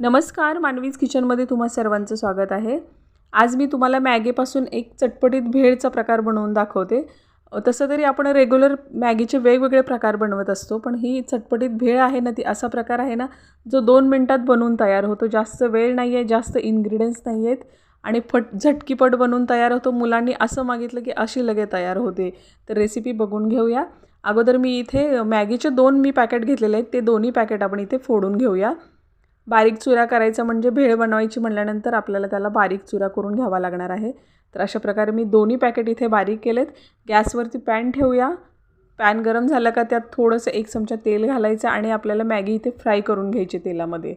नमस्कार मानवीज किचनमध्ये तुम्हा सर्वांचं स्वागत आहे. आज मी तुम्हाला मॅगीपासून एक चटपटीत भेळचा प्रकार बनवून दाखवते. तसं तरी आपण रेग्युलर मॅगीचे वेगवेगळे प्रकार बनवत असतो पण ही चटपटीत भेळ आहे ना ती असा प्रकार आहे ना जो दोन मिनटात बनवून तयार होतो. जास्त वेळ नाही आहे जास्त इन्ग्रेडियंट्स नाही आहेत आणि फट झटकीपट बनवून तयार होतो. मुलांनी असं मागितलं की अशी लगे तयार होते. तर रेसिपी बघून घेऊया. अगोदर मी इथे मॅगीचे दोन मी पॅकेट घेतलेले आहेत ते दोन्ही पॅकेट आपण इथे फोडून घेऊया. बारीक चुरा करायचा म्हणजे भेळ बनवायची म्हणल्यानंतर आपल्याला त्याला बारीक चुरा करून घ्यावा लागणार आहे. तर अशा प्रकारे मी दोन्ही पॅकेट इथे बारीक केलेत. गॅसवरती पॅन ठेवूया. पॅन गरम झालं का त्यात थोडंसं एक चमचा तेल घालायचं आणि आपल्याला मॅगी इथे फ्राय करून घ्यायची तेलामध्ये.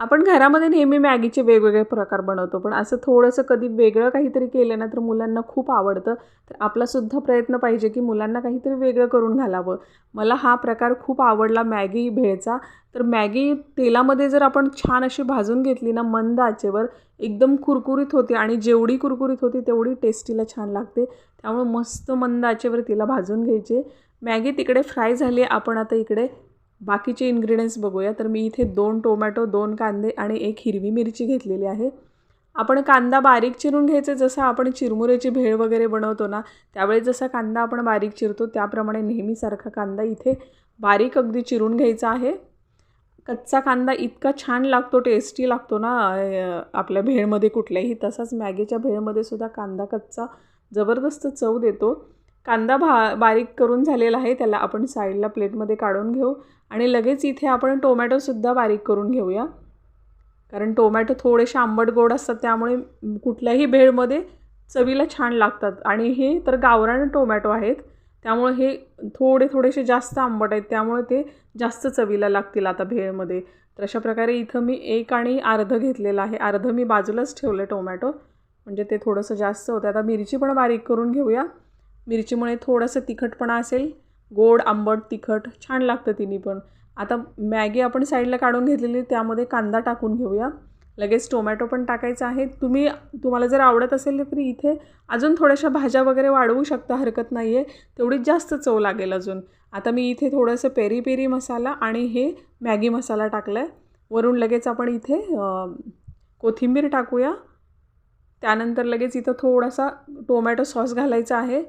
आपण घरामध्ये नेहमी मॅगीचे वेगवेगळे प्रकार बनवतो पण असं थोडंसं कधी वेगळं काहीतरी केलं ना तर मुलांना खूप आवडतं. तर आपलासुद्धा प्रयत्न पाहिजे की मुलांना काहीतरी वेगळं करून घालावं. मला हा प्रकार खूप आवडला मॅगी भेळचा. तर मॅगी तेलामध्ये जर आपण छान अशी भाजून घेतली ना मंद आचेवर एकदम कुरकुरीत होते आणि जेवढी कुरकुरीत होती तेवढी टेस्टीला छान लागते. त्यामुळे मस्त मंद आचेवर तिला भाजून घ्यायचे. मॅगी तिकडे फ्राय झाली आपण आता इकडे बाकीचे इन्ग्रेडियंट्स बघूया. तर मी इथे दोन टोमॅटो दोन कांदे आणि एक हिरवी मिरची घेतलेली आहे. आपण कांदा बारीक चिरून घ्यायचे. जसं आपण चिरमुऱ्याची भेळ वगैरे बनवतो ना त्यावेळेस जसा कांदा आपण बारीक चिरतो त्याप्रमाणे नेहमीसारखा कांदा इथे बारीक अगदी चिरून घ्यायचा आहे. कच्चा कांदा इतका छान लागतो टेस्टी लागतो ना आपल्या भेळमध्ये कुठल्याही तसाच मॅगीच्या भेळमध्ये सुद्धा कांदा कच्चा जबरदस्त चव देतो. कांदा भा बारीक करून झालेला आहे त्याला आपण साईडला प्लेटमध्ये काढून घेऊ आणि लगेच इथे आपण टोमॅटोसुद्धा बारीक करून घेऊया. कारण टोमॅटो थोडेसे आंबट गोड असतात त्यामुळे कुठल्याही भेळमध्ये चवीला छान लागतात. आणि हे तर गावरान टोमॅटो आहेत त्यामुळे हे थोडे थोडेसे जास्त आंबट आहेत त्यामुळे ते जास्त चवीला लागतील आता भेळमध्ये. तर अशा प्रकारे इथं मी एक आणि अर्ध घेतलेलं आहे. अर्ध मी बाजूलाच ठेवलं टोमॅटो म्हणजे ते थोडंसं जास्त होतं. आता मिरची पण बारीक करून घेऊया. मिरचीमुळे थोडंसं तिखटपणा असेल. गोड आंबट तिखट छान लागतं तिन्ही पण. आता मॅगी आपण साईडला काढून घेतलेली त्यामध्ये कांदा टाकून घेऊया. लगेच टोमॅटो पण टाकायचा आहे. तुम्ही तुम्हाला जर आवडत असेल तर इथे अजून थोड्याशा भाज्या वगैरे वाढवू शकता हरकत नाही आहे तेवढीच जास्त चव लागेल अजून. आता मी इथे थोडंसं पेरी पेरी मसाला आणि हे मॅगी मसाला टाकला आहे वरून लगेच आपण इथे कोथिंबीर टाकूया. त्यानंतर लगेच इथं थोडासा टोमॅटो सॉस घालायचा आहे.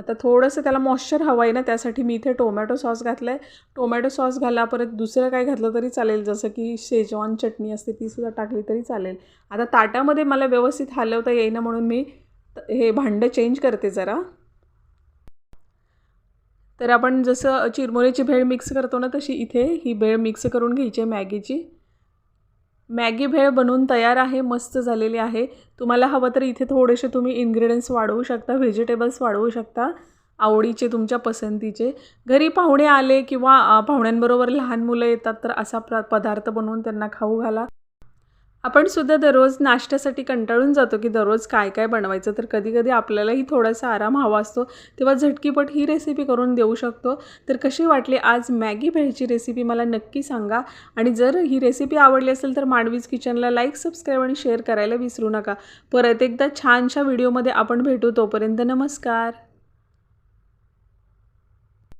आता थोडंसं त्याला मॉइश्चर हवं आहे ना त्यासाठी मी इथे टोमॅटो सॉस घातला आहे टोमॅटो सॉस घाला परत दुसरं काय घातलं तरी चालेल जसं की शेजवान चटणी असते तीसुद्धा टाकली तरी चालेल. आता ताटामध्ये मला व्यवस्थित हलवता येईना म्हणून मी हे भांडं चेंज करते जरा. तर आपण जसं चिरमुऱ्याची भेळ मिक्स करतो ना तशी इथे ही भेळ मिक्स करून घ्यायची आहे मॅगीची. मॅगी भेळ बनवून तयार आहे मस्त झालेली आहे. तुम्हाला हवं तर इथे थोडेसे तुम्ही इन्ग्रेडियंट्स वाढवू शकता व्हेजिटेबल्स वाढवू शकता आवडीचे तुमच्या पसंतीचे. घरी पाहुणे आले किंवा पाहुण्यांबरोबर लहान मुलं येतात तर असा प्र पदार्थ बनवून त्यांना खाऊ घाला. आपण सुद्धा दररोज नाश्त्यासाठी कंटाळून जातो की दररोज काय काय बनवायचं. तर कधी कधी आपल्यालाही थोडासा आराम हवा असतो. तेव्हा झटकीपट ही रेसिपी करून देऊ शकतो. तर कशी वाटली आज मॅगी भेळची रेसिपी मला नक्की सांगा. आणि जर ही रेसिपी आवडली असेल तर मांडवीज किचनला लाईक सबस्क्राईब आणि शेअर करायला विसरू नका. परत एकदा छानशा व्हिडिओमध्ये आपण भेटू. तोपर्यंत नमस्कार.